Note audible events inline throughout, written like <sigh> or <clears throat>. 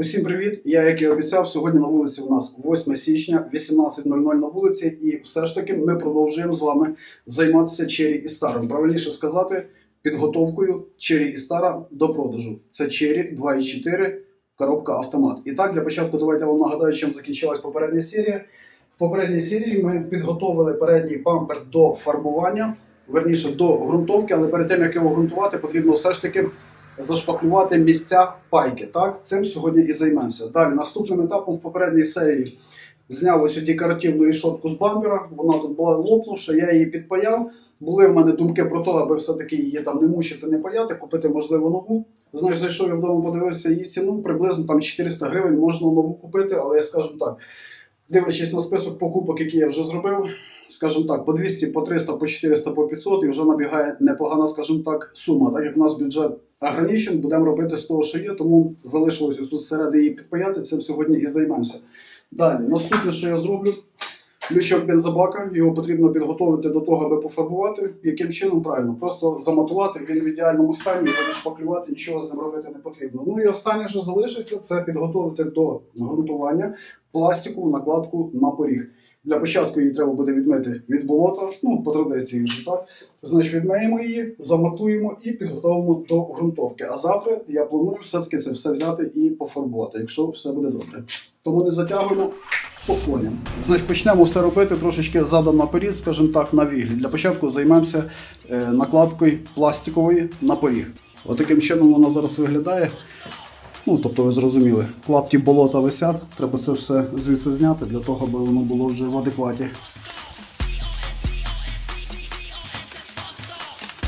Усім привіт! Я, як і обіцяв, сьогодні на вулиці у нас 8 січня, 18.00 на вулиці, і все ж таки ми продовжуємо з вами займатися Чері і Старом. Правильніше сказати, підготовкою Чері і Стара до продажу. Це Чері 2.4, коробка автомат. І так, для початку давайте вам нагадаю, чим закінчилась попередня серія. В попередній серії ми підготовили передній бампер до фарбування, верніше до ґрунтовки, але перед тим як його ґрунтувати, потрібно все ж таки зашпаклювати місця пайки. Так, цим сьогодні і займемося. Далі наступним етапом в попередній серії зняв оцю декоративну рішотку з бампера. Вона тут була лопнувша, я її підпаяв. Були в мене думки про те, аби все-таки її там не мучити, не паяти, купити можливо нову. Знаєш, зайшов я вдома, подивився її ціну, приблизно там 400 гривень можна нову купити, але я скажу так. Дивлячись на список покупок, які я вже зробив, скажімо так, по 200, по 300, по 400, по 500 і вже набігає непогана, скажімо так, сума. Так як в нас бюджет ограничен, будемо робити з того, що є, тому залишилось ось тут серед її підпаяти, цим сьогодні і займемося. Далі, наступне, що я зроблю, лючок бензобака, його потрібно підготувати до того, аби пофарбувати. Яким чином правильно? Просто замотувати, він в ідеальному стані, його шпаклювати, нічого з ним робити не потрібно. Ну і останнє, що залишиться, це підготувати до ґрунтування пластикову накладку на поріг. Для початку її треба буде відмити від болота, ну по традиції вже так. Значить, відмиємо її, замотуємо і підготовимо до ґрунтовки. А завтра я планую все-таки це все взяти і пофарбувати, якщо все буде добре. Тому не затягуємо по. Значить, почнемо все робити трошечки задом наперед, скажімо так, на віглі. Для початку займемося е, накладкою пластикової на поріг. Отаким чином вона зараз виглядає. Ну, тобто ви зрозуміли, клапті болота висять, треба це все звідси зняти для того, аби воно було вже в адекваті.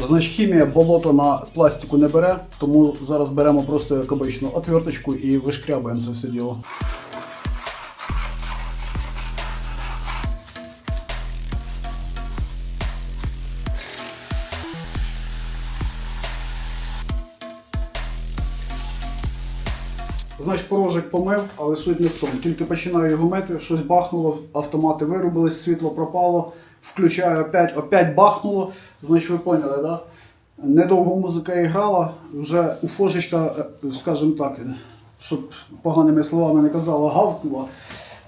Значить, хімія болото на пластику не бере, тому зараз беремо просто як обичну отверточку і вишкрябаємо це все діло. Порожик помив, але суть не в тому. Тільки починаю його мити, щось бахнуло, автомати вирубились, світло пропало, включаю опять, опять бахнуло. Значить, ви поняли, да? Недовго музика і грала, вже уфошечка, е, скажімо так, щоб поганими словами не казала, гавкнула.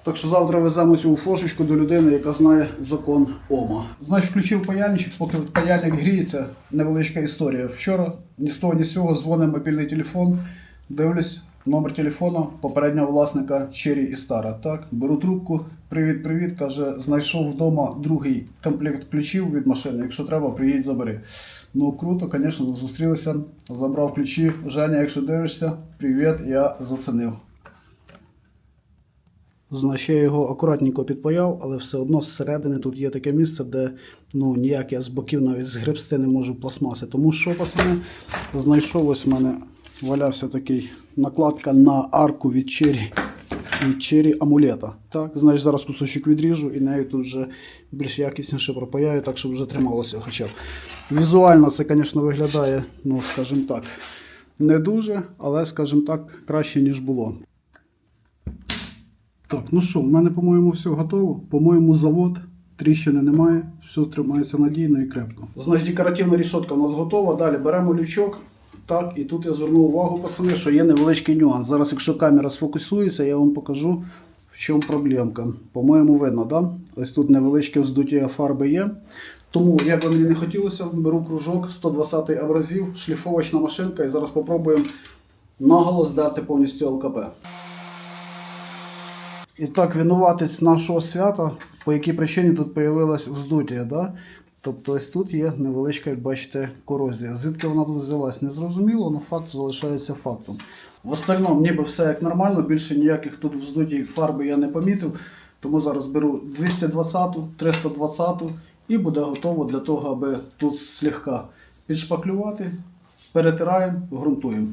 Так що завтра веземо цю уфошечку до людини, яка знає закон ОМА. Значить, включив паяльничок, поки паяльник гріється, невеличка історія. Вчора ні з того, ні з цього дзвонить мобільний телефон, дивлюсь. Номер телефону попереднього власника Чері і Стара. Так, беру трубку. Привіт, привіт. Каже, знайшов вдома другий комплект ключів від машини. Якщо треба, приїдь, забери. Ну круто, звісно, зустрілися. Забрав ключі. Женя, якщо дивишся, привіт, я зацінив. Значить, я його акуратненько підпаяв, але все одно зсередини тут є таке місце, де ну ніяк я з боків навіть згребсти не можу пластмаси. Тому що, пацани, знайшов ось в мене валявся такий накладка на арку від чері, від чері амулета. Так, знаєш, зараз кусочок відріжу і нею тут вже більш якісніше пропаяю, так щоб вже трималося хоча б. Візуально це, звісно, виглядає, ну, скажімо так, не дуже, але, скажімо так, краще, ніж було. Так, ну що, в мене, по-моєму, все готово. По-моєму, завод. Тріщини немає, все тримається надійно і крепко. Значить, декоративна рішотка у нас готова. Далі беремо лючок. Так, і тут я звернув увагу, пацани, що є невеличкий нюанс. Зараз, якщо камера сфокусується, я вам покажу, в чому проблемка. По-моєму, видно, да? Ось тут невеличке вздуття фарби є. Тому, як би мені не хотілося, беру кружок 120 абразив, шліфовочна машинка, і зараз спробуємо наголо здати повністю ЛКП. І так, винуватець нашого свята, по якій причині тут з'явилась вздуття. Да? Тобто ось тут є невеличка, як бачите, корозія. Звідки вона тут взялась, не зрозуміло, але факт залишається фактом. В остальному ніби все як нормально, більше ніяких тут вздутій фарби я не помітив. Тому зараз беру 220, 320 і буде готово для того, аби тут слегка підшпаклювати, перетираємо, ґрунтуємо.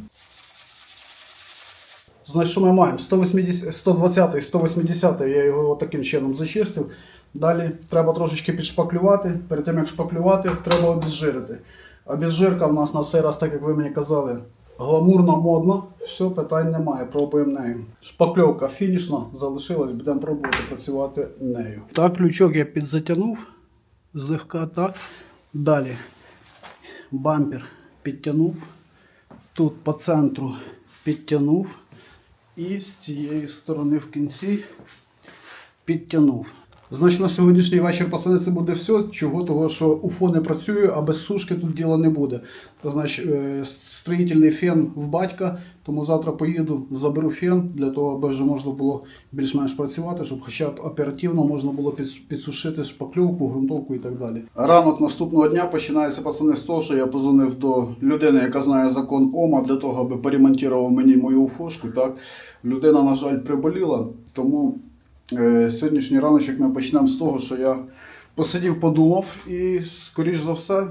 Значить, що ми маємо? 180, 120, 180 я його таким чином зачистив. Далі треба трошечки підшпаклювати. Перед тим як шпаклювати, треба обезжирити. Обезжирка в нас на цей раз, так як ви мені казали, гламурно, модно. Все, питань немає. Пробуємо нею. Шпакльовка фінішна, залишилась, будемо пробувати працювати нею. Так, ключок я підзатягнув. Злегка так. Далі бампер підтягнув. Тут по центру підтягнув. і з цієї сторони в кінці підтягнув. Значить, на сьогоднішній вечір, пацани, це буде все. Чого? Того, що УФО не працює, а без сушки тут діла не буде. Це значить, е, строїтельний фен в батька, тому завтра поїду, заберу фен для того, аби вже можна було більш-менш працювати, щоб хоча б оперативно можна було підсушити шпакльовку, ґрунтовку і так далі. Ранок наступного дня починається пацани з того, що я позвонив до людини, яка знає закон ОМА, для того, аби поремонтував мені мою уфошку. Так? Людина, на жаль, приболіла, тому Сьогоднішній раночок ми почнемо з того, що я посидів, подумав і, скоріш за все,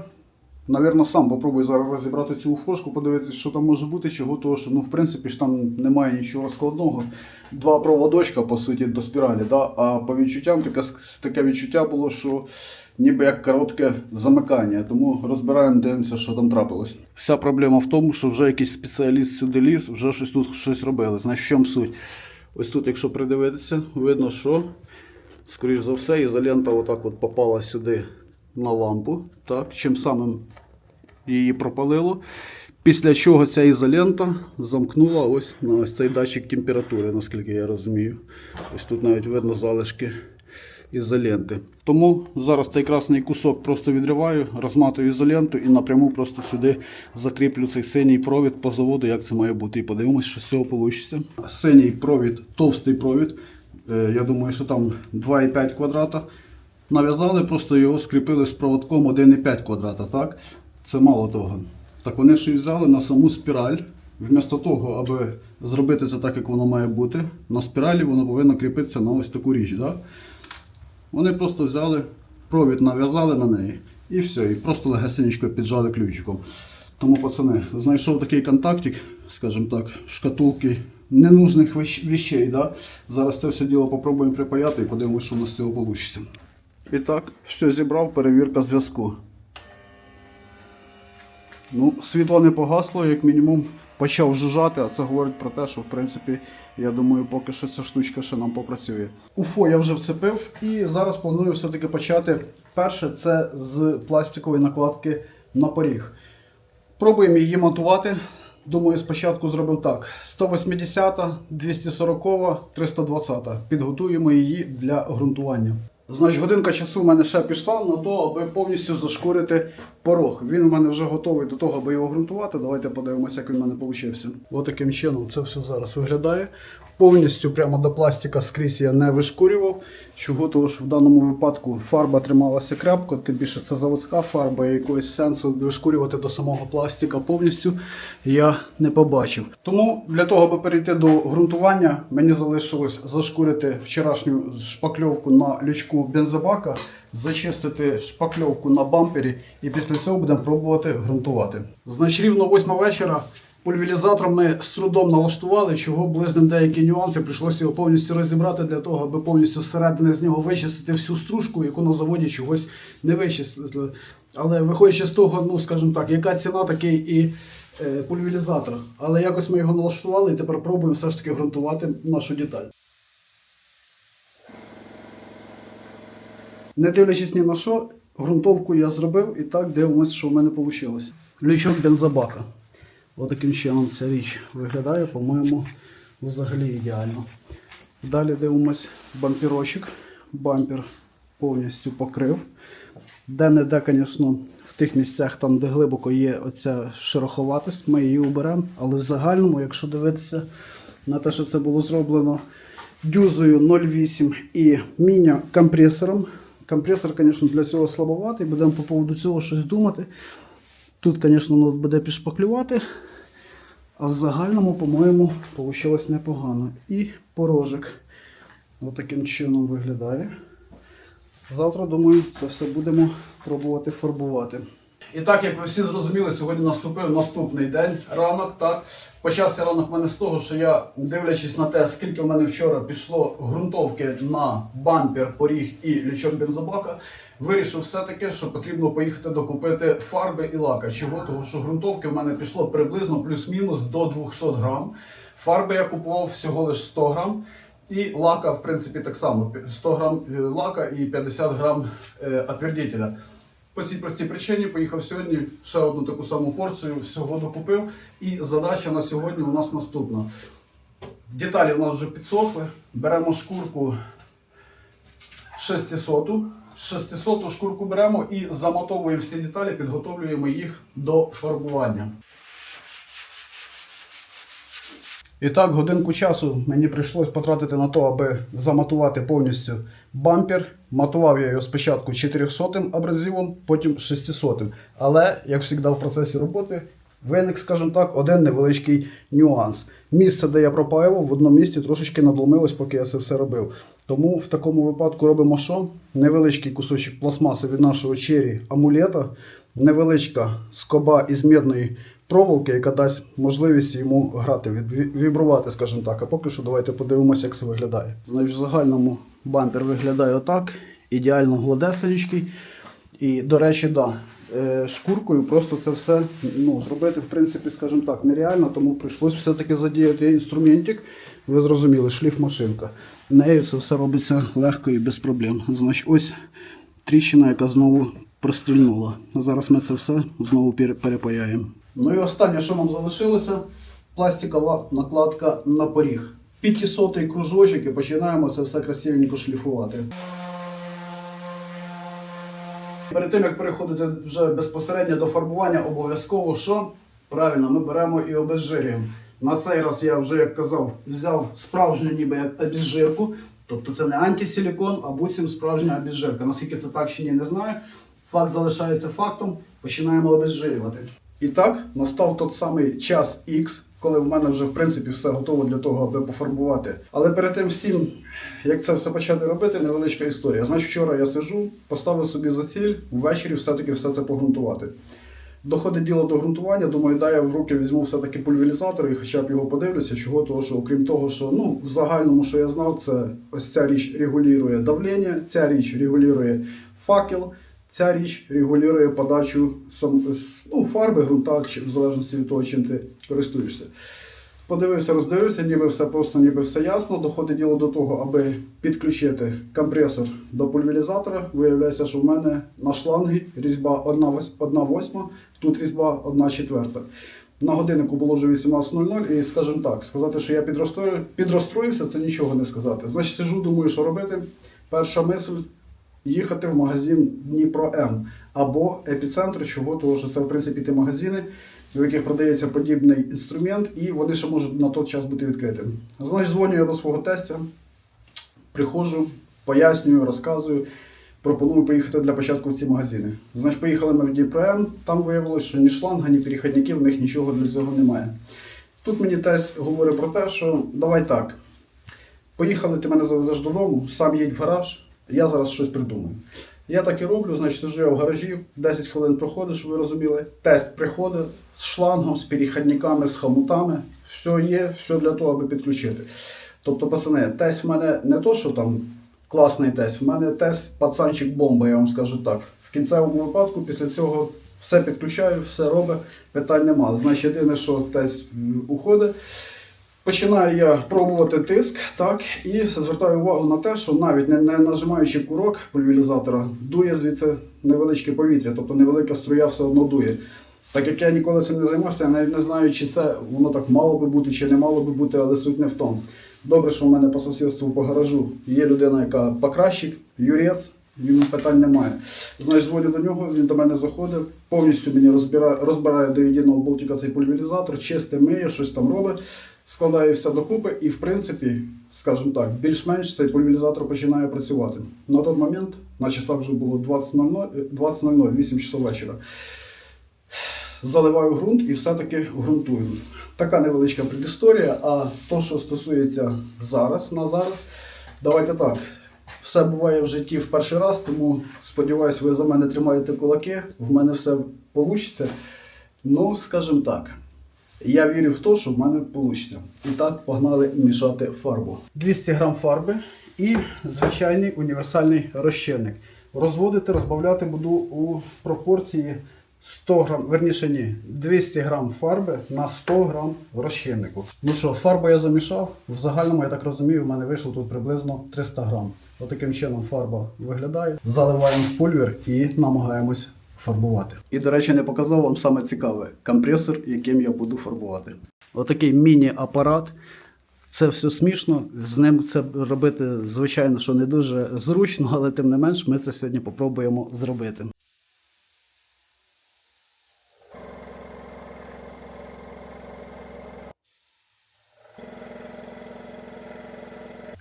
навірно, сам попробую зараз розібрати цю фошку, подивитися, що там може бути, чого того, що ну, в принципі ж там немає нічого складного. Два проводочка, по суті, до спіралі. Да? А по відчуттям таке, таке відчуття було, що ніби як коротке замикання. Тому розбираємо, дивимося, що там трапилось. Вся проблема в тому, що вже якийсь спеціаліст сюди ліз, вже щось тут щось робили. Значить, в чому суть? Ось тут, якщо придивитися, видно, що, скоріш за все, ізолента отак от попала сюди на лампу, так, чим самим її пропалило. Після чого ця ізолента замкнула ось на ось цей датчик температури, наскільки я розумію. Ось тут навіть видно залишки ізоленти. Тому зараз цей красний кусок просто відриваю, розматую ізоленту і напряму просто сюди закріплю цей синій провід по заводу, як це має бути. І подивимось, що з цього вийде. Синій провід, товстий провід. Е, Я думаю, що там 2,5 квадрата. Нав'язали, просто його скріпили з проводком 1,5 квадрата. Так? Це мало того. Так вони ще взяли на саму спіраль. Вмісто того, аби зробити це так, як воно має бути, на спіралі воно повинно кріпитися на ось таку річ. Да? Вони просто взяли, провід нав'язали на неї і все, і просто легесенько піджали ключиком. Тому, пацани, знайшов такий контактик, скажімо так, шкатулки ненужних вещ- вещей. Да? Зараз це все діло попробуємо припаяти і подивимося, що у нас з цього вийде. І так, все зібрав, перевірка зв'язку. Ну, світло не погасло, як мінімум почав жужжати, а це говорить про те, що в принципі, я думаю, поки що ця штучка ще нам попрацює. Уфо я вже вцепив і зараз планую все-таки почати. Перше, це з пластикової накладки на поріг. Пробуємо її монтувати. Думаю, спочатку зробимо так: 180, 240, 320. Підготуємо її для ґрунтування. Значить, годинка часу в мене ще пішла на то, аби повністю зашкурити порог. Він у мене вже готовий до того, аби його ґрунтувати. Давайте подивимося, як він в мене вийшов. Ось таким чином це все зараз виглядає. Повністю прямо до пластика скрізь я не вишкурював. Чого того, що в даному випадку фарба трималася крепко, тим більше це заводська фарба, і якогось сенсу вишкурювати до самого пластика повністю я не побачив. Тому для того, аби перейти до ґрунтування, мені залишилось зашкурити вчорашню шпакльовку на лючку бензобака, зачистити шпакльовку на бампері, і після цього будемо пробувати ґрунтувати. Значить, рівно 8 вечора. Пульверізатор ми з трудом налаштували, чого були з ним деякі нюанси. Прийшлося його повністю розібрати для того, аби повністю зсередини з нього вичистити всю стружку, яку на заводі чогось не вичистили. Але виходячи з того, ну скажімо так, яка ціна, такий і е, пульверізатор. Але якось ми його налаштували і тепер пробуємо все ж таки ґрунтувати нашу деталь. Не дивлячись ні на що, ґрунтовку я зробив і так дивимося, що в мене вийшло. Лючок бензобака. Отаким чином ця річ виглядає, по-моєму, взагалі ідеально. Далі дивимось бампірочок. Бампер повністю покрив. Де-не-де, звісно, в тих місцях, там, де глибоко є оця шероховатість, ми її уберемо. Але в загальному, якщо дивитися на те, що це було зроблено дюзою 0,8 і міні-компресором. Компресор, звісно, для цього слабоватий, будемо по поводу цього щось думати. Тут, звісно, буде підшпаклювати. А в загальному, по-моєму, вийшло непогано. І порожик. отаким таким чином виглядає. Завтра, думаю, це все будемо пробувати фарбувати. І так, як ви всі зрозуміли, сьогодні наступив наступний день, ранок. Так почався ранок в мене з того, що я, дивлячись на те, скільки в мене вчора пішло ґрунтовки на бампер, поріг і лючок бензобака, вирішив все-таки, що потрібно поїхати докупити фарби і лака. Чого? Того, що ґрунтовки в мене пішло приблизно плюс-мінус до 200 грам. Фарби я купував всього лише 100 грам. І лака, в принципі, так само 100 грам е, лака і 50 грам е, отвердителя. По цій простій причині поїхав сьогодні ще одну таку саму порцію, всього докупив. І задача на сьогодні у нас наступна. Деталі у нас вже підсохли. Беремо шкурку 600. 600 шкурку беремо і замотовуємо всі деталі, підготовлюємо їх до фарбування. І так, годинку часу мені прийшлось потратити на те, аби заматувати повністю бампер. Матував я його спочатку 400 м абразивом, потім 600. м Але, як завжди в процесі роботи, виник, скажімо так, один невеличкий нюанс. Місце, де я пропаював, в одному місці трошечки надломилось, поки я це все робив. Тому в такому випадку робимо що? Невеличкий кусочок пластмаси від нашого чері амулета, невеличка скоба із медної проволоки, яка дасть можливість йому грати, вібрувати, скажімо так. А поки що давайте подивимося, як це виглядає. Значить, в загальному бампер виглядає отак. Ідеально гладесенький. І, до речі, да, е, шкуркою просто це все ну, зробити, в принципі, скажімо так, нереально, тому прийшлось все-таки задіяти інструментик. Ви зрозуміли, шліф-машинка. Нею це все робиться легко і без проблем. Значить, ось тріщина, яка знову прострільнула. Зараз ми це все знову перепаяємо. Ну і останнє, що нам залишилося, пластикова накладка на поріг. 500 кружочок і починаємо це все красивенько шліфувати. Перед тим як переходити вже безпосередньо до фарбування, обов'язково що? Правильно, ми беремо і обезжирюємо. На цей раз я вже, як казав, взяв справжню ніби обезжирку. Тобто це не антисилікон, а буцім справжня обезжирка. Наскільки це так чи ні, не знаю. Факт залишається фактом. Починаємо обезжирювати. І так, настав тот самий час X, коли в мене вже в принципі все готово для того, аби пофарбувати. Але перед тим всім, як це все почати робити, невеличка історія. Значить, вчора я сижу, поставив собі за ціль ввечері все-таки все це погрунтувати. Доходить діло до ґрунтування, думаю, дай я в руки візьму все-таки пульверізатор і хоча б його подивлюся, чого того, що окрім того, що ну, в загальному, що я знав, це ось ця річ регулює давлення, ця річ регулює факел, ця річ регулює подачу ну, фарби, ґрунта, чи- в залежності від того, чим ти користуєшся. Подивився, роздивився, ніби все просто, ніби все ясно. Доходить діло до того, аби підключити компресор до пульверізатора. Виявляється, що в мене на шлангі різьба 1 восьма, тут різьба 1 четверта. На годиннику було вже 18.00 і, скажімо так, сказати, що я підрозстроївся, це нічого не сказати. Значить, сижу, думаю, що робити. Перша мисль їхати в магазин Дніпро М або епіцентр, чого, тому що це в принципі ті магазини, в яких продається подібний інструмент, і вони ще можуть на той час бути відкритими. Значить, дзвоню я до свого тестя, приходжу, пояснюю, розказую. Пропоную поїхати для початку в ці магазини. Значить, поїхали ми в Дніпро там виявилося, що ні шланга, ні перехідників, в них нічого для цього немає. Тут мені тесть говорить про те, що давай так. Поїхали, ти мене завезеш додому, сам їдь в гараж, я зараз щось придумаю. Я так і роблю, значить, сижу я в гаражі, 10 хвилин проходить, щоб ви розуміли. Тест приходить з шлангом, з перехідниками, з хомутами. Все є, все для того, аби підключити. Тобто, пацани, тест в мене не то, що там класний тест, в мене тест пацанчик бомба, я вам скажу так. В кінцевому випадку після цього все підключаю, все робить, питань нема. Значить, єдине, що тест уходить. Починаю я пробувати тиск, так, і звертаю увагу на те, що навіть не, не нажимаючи курок пульверізатора, дує звідси невеличке повітря, тобто невелика струя все одно дує. Так як я ніколи цим не займався, я навіть не знаю, чи це воно так мало би бути, чи не мало би бути, але суть не в тому. Добре, що в мене по сусідству по гаражу є людина, яка покращик, юрець, йому питань немає. Значить, дзвоню до нього, він до мене заходить, повністю мені розбирає, розбирає до єдиного болтика цей пульверізатор, чисте миє, щось там робить, складає все докупи і, в принципі, скажімо так, більш-менш цей пульверізатор починає працювати. На той момент на часах вже було 20.00, е, 20.00, 8 часов вечора. Заливаю ґрунт і все-таки ґрунтую. Така невеличка предісторія. А то, що стосується зараз, на зараз, давайте так. Все буває в житті в перший раз, тому сподіваюсь, ви за мене тримаєте кулаки, в мене все вийде. Ну, скажімо так. Я вірю в те, що в мене вийде. І так, погнали мішати фарбу. 200 грам фарби і звичайний універсальний розчинник. Розводити, розбавляти буду у пропорції 100 грам, верніше ні, 200 грам фарби на 100 грам розчиннику. Ну що, фарбу я замішав. В загальному, я так розумію, в мене вийшло тут приблизно 300 грам. Отаким чином фарба виглядає. Заливаємо в пульвер і намагаємось фарбувати. І, до речі, не показав вам саме цікаве компресор, яким я буду фарбувати. Отакий міні-апарат. Це все смішно. З ним це робити, звичайно, що не дуже зручно, але тим не менш, ми це сьогодні попробуємо зробити.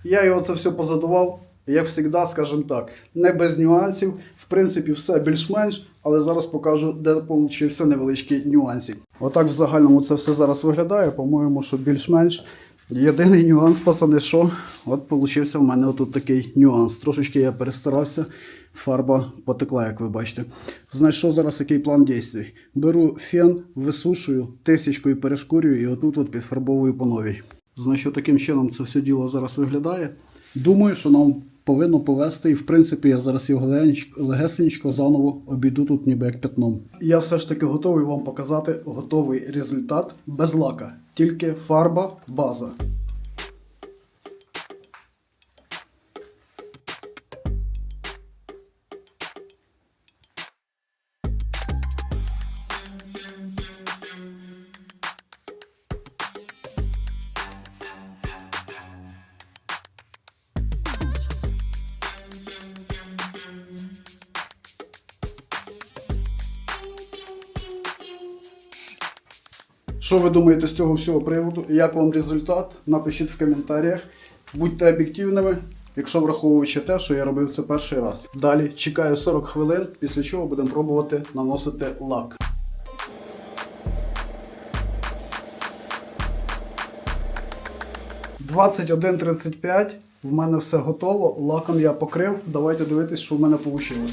Я його це все позадував, як завжди, скажімо так, не без нюансів. В принципі, все більш-менш, але зараз покажу, де получився невеличкий нюансик. Отак в загальному це все зараз виглядає. По-моєму, що більш-менш. Єдиний нюанс, пацани, що от получився в мене отут такий нюанс. Трошечки я перестарався, фарба потекла, як ви бачите. Значить, що зараз який план дій? Беру фен, висушую, тисячкою перешкурюю і отут от підфарбовую по новій. Значить, таким чином це все діло зараз виглядає. Думаю, що нам повинно повести, і в принципі я зараз його легесенько заново обійду тут ніби як п'ятном. Я все ж таки готовий вам показати готовий результат без лака, тільки фарба, база. Що ви думаєте з цього всього приводу? Як вам результат? Напишіть в коментарях. Будьте об'єктивними, якщо враховуючи те, що я робив це перший раз. Далі чекаю 40 хвилин, після чого будемо пробувати наносити лак. «21.35. В мене все готово. Лаком я покрив. Давайте дивитись, що в мене вийшло.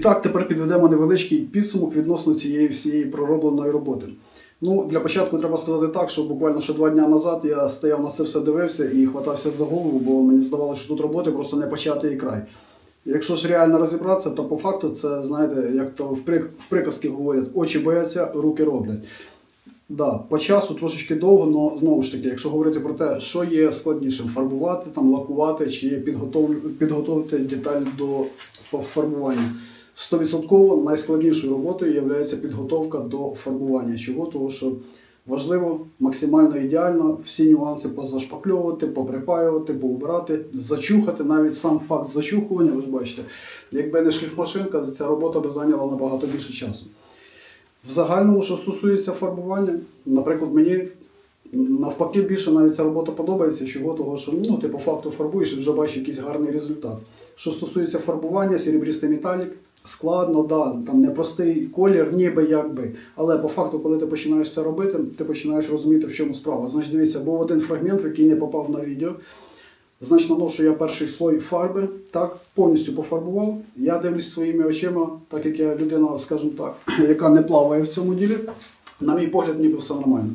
Так, тепер підведемо невеличкий підсумок відносно цієї всієї проробленої роботи. Ну, для початку треба сказати так, що буквально ще два дні назад я стояв на це все дивився і хватався за голову, бо мені здавалося, що тут роботи просто не початий край. Якщо ж реально розібратися, то по факту це, знаєте, як то в, прик... в приказки говорять, очі бояться, руки роблять. Да, по часу трошечки довго, але знову ж таки, якщо говорити про те, що є складнішим, фарбувати, там, лакувати чи підготов... підготовити деталь до фарбування. 100% найскладнішою роботою є підготовка до фарбування. Чого? Тому що важливо максимально ідеально всі нюанси позашпакльовувати, поприпаювати, поубирати, зачухати. Навіть сам факт зачухування, ви ж бачите, якби не шліфмашинка, ця робота би зайняла набагато більше часу. В загальному, що стосується фарбування, наприклад, мені навпаки більше навіть ця робота подобається, чого того, що ну, ти по факту фарбуєш і вже бачиш якийсь гарний результат. Що стосується фарбування, серебристий металік, складно, да, там непростий колір, ніби якби. Але по факту, коли ти починаєш це робити, ти починаєш розуміти, в чому справа. Значить, дивіться, був один фрагмент, який не попав на відео. Значить, наношу я перший слой фарби, так, повністю пофарбував. Я дивлюсь своїми очима, так як я людина, скажімо так, <clears throat> яка не плаває в цьому ділі. На мій погляд, ніби все нормально.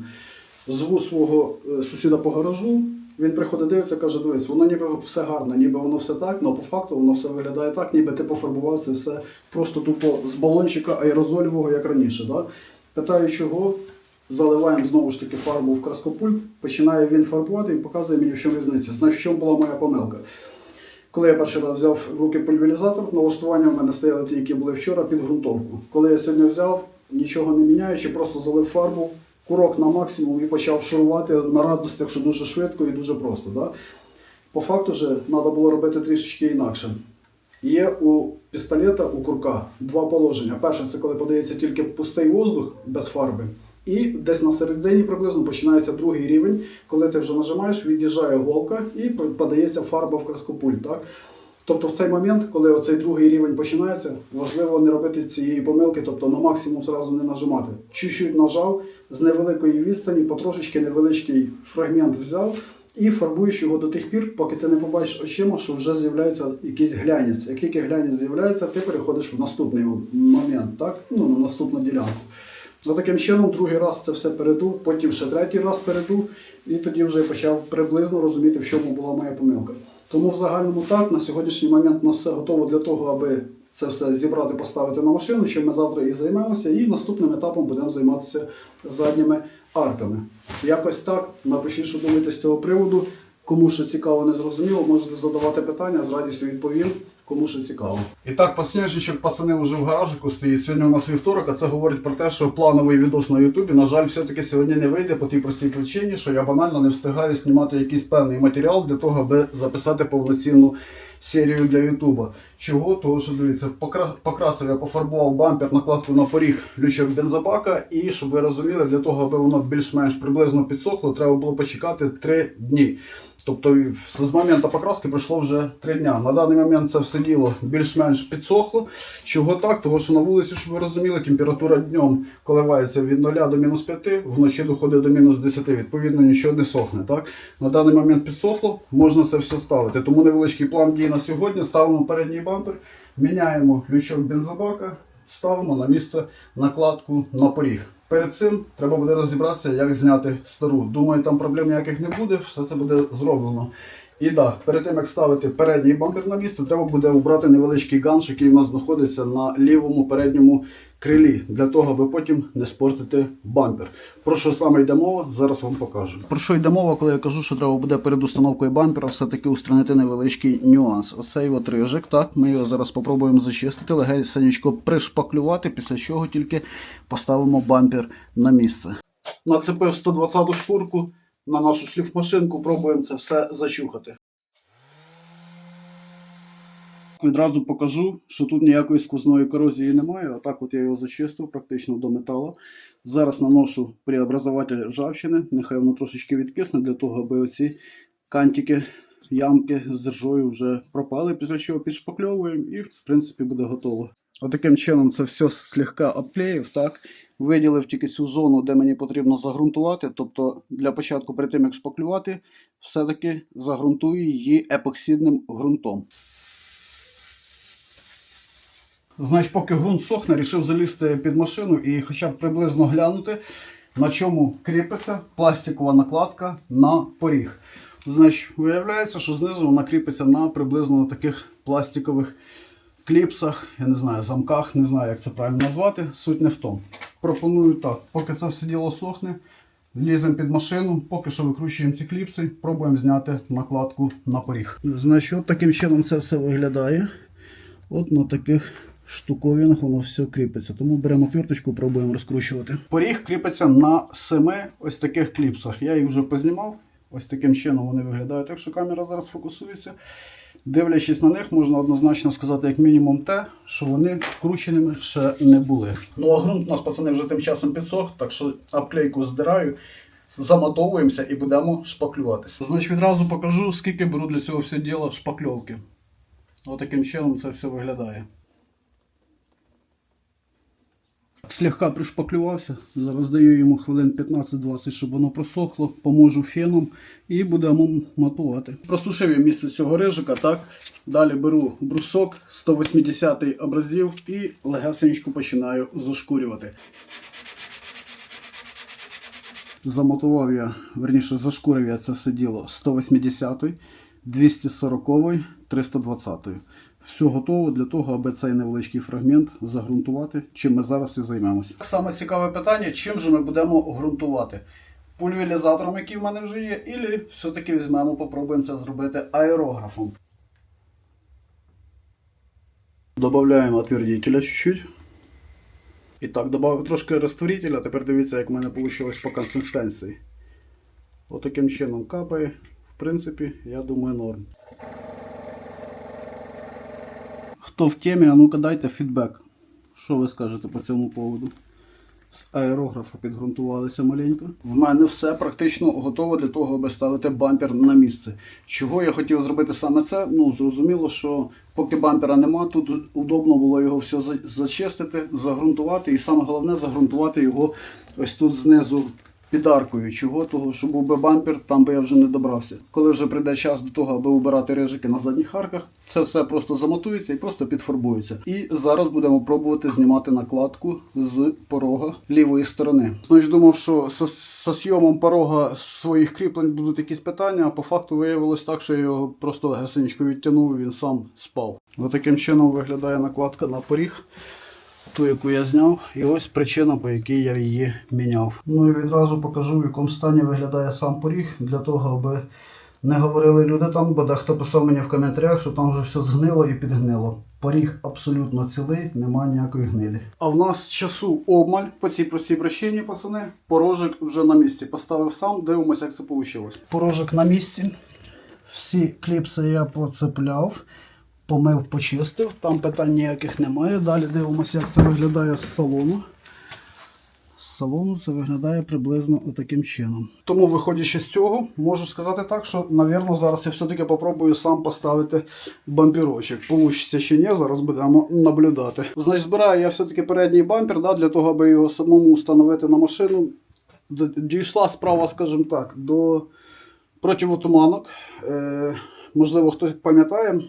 Зву свого е, сусіда по гаражу, він приходить, дивиться, каже, дивись, воно ніби все гарно, ніби воно все так, але по факту воно все виглядає так, ніби ти пофарбував це все просто тупо з балончика аерозольового, як раніше. Да? Питаю, чого, заливаємо знову ж таки фарбу в краскопульт, починає він фарбувати і показує мені, в чому різниця. Значить, чому була моя помилка. Коли я перший раз взяв в руки пульверізатор, налаштування в мене стояли ті, які були вчора під ґрунтовку. Коли я сьогодні взяв, нічого не міняючи, просто залив фарбу, курок на максимум і почав шурувати на радостях, що дуже швидко і дуже просто. Да? По факту же треба було робити трішечки інакше. Є у пістолета, у курка два положення. Перше, це коли подається тільки пустий воздух без фарби. І десь на середині приблизно починається другий рівень, коли ти вже нажимаєш, від'їжджає голка і подається фарба в краскопульт. Так? Тобто в цей момент, коли оцей другий рівень починається, важливо не робити цієї помилки, тобто на максимум зразу не нажимати. Чуть-чуть нажав з невеликої відстані, потрошечки невеличкий фрагмент взяв і фарбуєш його до тих пір, поки ти не побачиш очима, що вже з'являється якийсь глянець. Як тільки глянець з'являється, ти переходиш в наступний момент, так? Ну, на наступну ділянку. Ну, таким чином, другий раз це все передув, потім ще третій раз передув, і тоді вже почав приблизно розуміти, в чому була моя помилка. Тому в загальному так, на сьогоднішній момент у нас все готово для того, аби це все зібрати, поставити на машину, чим ми завтра і займемося. І наступним етапом будемо займатися задніми арками. Якось так. Напишіть, що думаєте з цього приводу. Кому що цікаво, не зрозуміло, можете задавати питання, з радістю відповім. Кому що цікаво. І так, посніжничок, пацани вже в гаражику стоїть. Сьогодні у нас вівторок, а це говорить про те, що плановий відос на Ютубі, на жаль, все-таки сьогодні не вийде по тій простій причині, що я банально не встигаю знімати якийсь певний матеріал для того, аби записати повноцінну серію для Ютуба. Чого? Того, що дивіться, покрасив я пофарбував бампер, накладку на поріг лючок бензобака, і щоб ви розуміли, для того, аби воно більш-менш приблизно підсохло, треба було почекати 3 дні. Тобто з моменту покраски пройшло вже 3 дня. На даний момент це все діло більш-менш підсохло. Чого так? Того, що на вулиці, щоб ви розуміли, температура днем коливається від 0 до мінус 5, вночі доходить до мінус 10. Відповідно, нічого не сохне. Так? На даний момент підсохло, можна це все ставити. Тому невеличкий план дій на сьогодні. Ставимо передній бампер, міняємо лючок бензобака, ставимо на місце накладку на поріг. Перед цим треба буде розібратися, як зняти стару. Думаю, там проблем ніяких не буде, все це буде зроблено. І так, перед тим як ставити передній бампер на місце, треба буде обрати невеличкий ганш, який у нас знаходиться на лівому передньому крилі, для того, аби потім не спортити бампер. Про що саме йде мова, зараз вам покажу. Про що йде мова, коли я кажу, що треба буде перед установкою бампера все-таки устранити невеличкий нюанс. Оцей от рижик, так, ми його зараз спробуємо зачистити, легенько пришпаклювати, після чого тільки поставимо бампер на місце. Нацепив 120 шкурку на нашу шліфмашинку, пробуємо це все зачухати. Відразу покажу, що тут ніякої сквозної корозії немає. Отак от я його зачистив практично до металу. Зараз наношу преобразователь ржавчини, нехай воно трошечки відкисне для того, аби оці кантики, ямки з держою вже пропали, після чого підшпакльовуємо і в принципі буде готово. Отаким чином це все слегка обклеїв, так. Виділив тільки цю зону, де мені потрібно загрунтувати. Тобто для початку, перед тим як шпаклювати, все-таки загрунтую її епоксидним ґрунтом. Значить, поки ґрунт сохне, рішив залізти під машину і хоча б приблизно глянути, на чому кріпиться пластикова накладка на поріг. Значить, виявляється, що знизу вона кріпиться на приблизно на таких пластикових кліпсах, я не знаю, замках, не знаю, як це правильно назвати. Суть не в тому. Пропоную так, поки це все діло сохне, ліземо під машину, поки що викручуємо ці кліпси, пробуємо зняти накладку на поріг. Значить, от таким чином це все виглядає. От на таких штуковинах воно все кріпиться. Тому беремо квірточку, пробуємо розкручувати. Поріг кріпиться на семи ось таких кліпсах. Я їх вже познімав. Ось таким чином вони виглядають. Якщо камера зараз фокусується, дивлячись на них, можна однозначно сказати, як мінімум, те, що вони вкрученими ще не були. Ну а ґрунт у нас пацани вже тим часом підсох, так що обклейку здираю. Замотовуємося і будемо шпаклюватися. Значить, відразу покажу, скільки беру для цього все діло шпакльовки. Ось таким чином це все виглядає. Слегка пришпаклювався. Зараз даю йому хвилин 15-20, щоб воно просохло, поможу феном і будемо матувати. Просушив я місце цього рижика, так. Далі беру брусок 180 образів і легесенько починаю зашкурювати. Замотував я, верніше, зашкурив я це все діло 180, 240, 320. Все готово для того, аби цей невеличкий фрагмент загрунтувати, чим ми зараз і займемося. Саме цікаве питання, чим же ми будемо ґрунтувати? Пульверізатором, який в мене вже є, і все-таки візьмемо, попробуємо це зробити аерографом. Добавляємо отвердителя чуть-чуть. І так, додав трошки розтворителя, тепер дивіться, як в мене вийшло по консистенції. Отаким чином капає. В принципі, я думаю, норм. Хто в темі, а ну-ка дайте фідбек. Що ви скажете по цьому поводу? З аерографа підґрунтувалися маленько. В мене все практично готово для того, аби ставити бампер на місце. Чого я хотів зробити саме це? Ну, зрозуміло, що поки бампера нема, тут удобно було його все зачистити, загрунтувати і саме головне загрунтувати його ось тут знизу під аркою. Чого? Того, що був би бампер, там би я вже не добрався. Коли вже прийде час до того, аби убирати рижики на задніх арках, це все просто замотується і просто підфарбується. І зараз будемо пробувати знімати накладку з порога лівої сторони. Значить, думав, що со, зйомом порога своїх кріплень будуть якісь питання, а по факту виявилось так, що я його просто легесенько відтягнув він сам спав. Ось таким чином виглядає накладка на поріг ту, яку я зняв, і ось причина, по якій я її міняв. Ну і відразу покажу, в якому стані виглядає сам поріг, для того, аби не говорили люди там, бо дехто писав мені в коментарях, що там вже все згнило і підгнило. Поріг абсолютно цілий, немає ніякої гнилі. А в нас часу обмаль по цій простій причині, пацани. Порожик вже на місці. Поставив сам, дивимося, як це вийшло. Порожик на місці. Всі кліпси я поцепляв, помив, почистив. Там питань ніяких немає. Далі дивимося, як це виглядає з салону. З салону це виглядає приблизно отаким чином. Тому, виходячи з цього, можу сказати так, що, навірно, зараз я все-таки попробую сам поставити бампірочок. Получиться чи ні, зараз будемо наблюдати. Значить, збираю я все-таки передній бампер да, для того, аби його самому встановити на машину. Дійшла справа, скажімо так, до противотуманок. Е, можливо, хтось пам'ятає,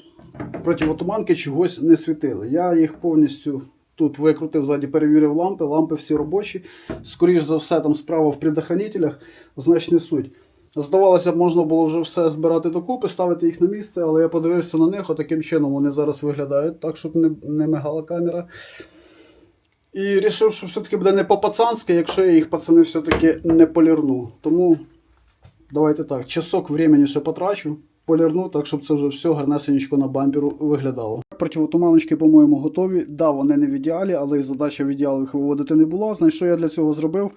противотуманки чогось не світили. Я їх повністю тут викрутив, ззаді перевірив лампи, лампи всі робочі. Скоріш за все, там справа в предохранителях, значить не суть. Здавалося б, можна було вже все збирати докупи, ставити їх на місце, але я подивився на них, отаким чином вони зараз виглядають, так, щоб не, не мигала камера. І вирішив, що все-таки буде не по-пацанськи, якщо я їх пацани все-таки не полірну. Тому давайте так, часок времени ще потрачу, полірну, так щоб це вже все гарнесенько на бамперу виглядало. Противотуманочки, по-моєму, готові. Да, вони не в ідеалі, але і задача в ідеал їх виводити не була. Значить, що я для цього зробив?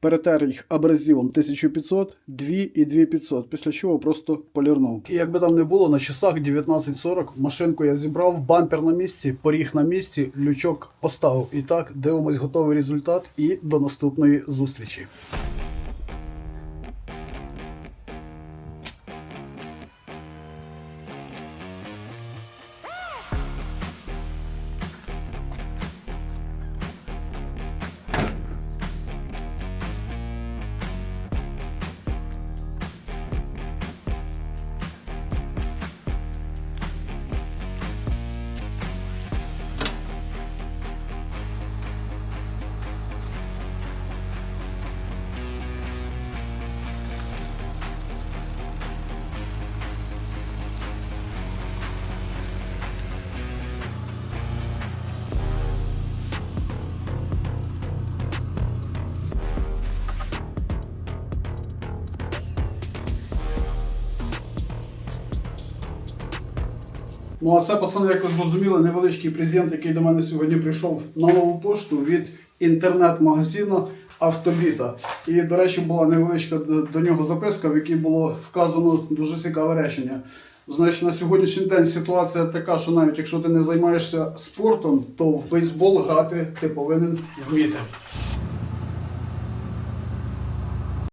Перетер їх абразивом 1500, 2 і 2500, після чого просто полірнув. І як би там не було, на часах 19.40 машинку я зібрав, бампер на місці, поріг на місці, лючок поставив. І так, дивимось готовий результат і до наступної зустрічі. Ну а це, пацани, як ви зрозуміли, невеличкий презент, який до мене сьогодні прийшов на нову пошту від інтернет-магазину Автобіта. І, до речі, була невеличка до нього записка, в якій було вказано дуже цікаве речення. Значить, на сьогоднішній день ситуація така, що навіть якщо ти не займаєшся спортом, то в бейсбол грати ти повинен вміти.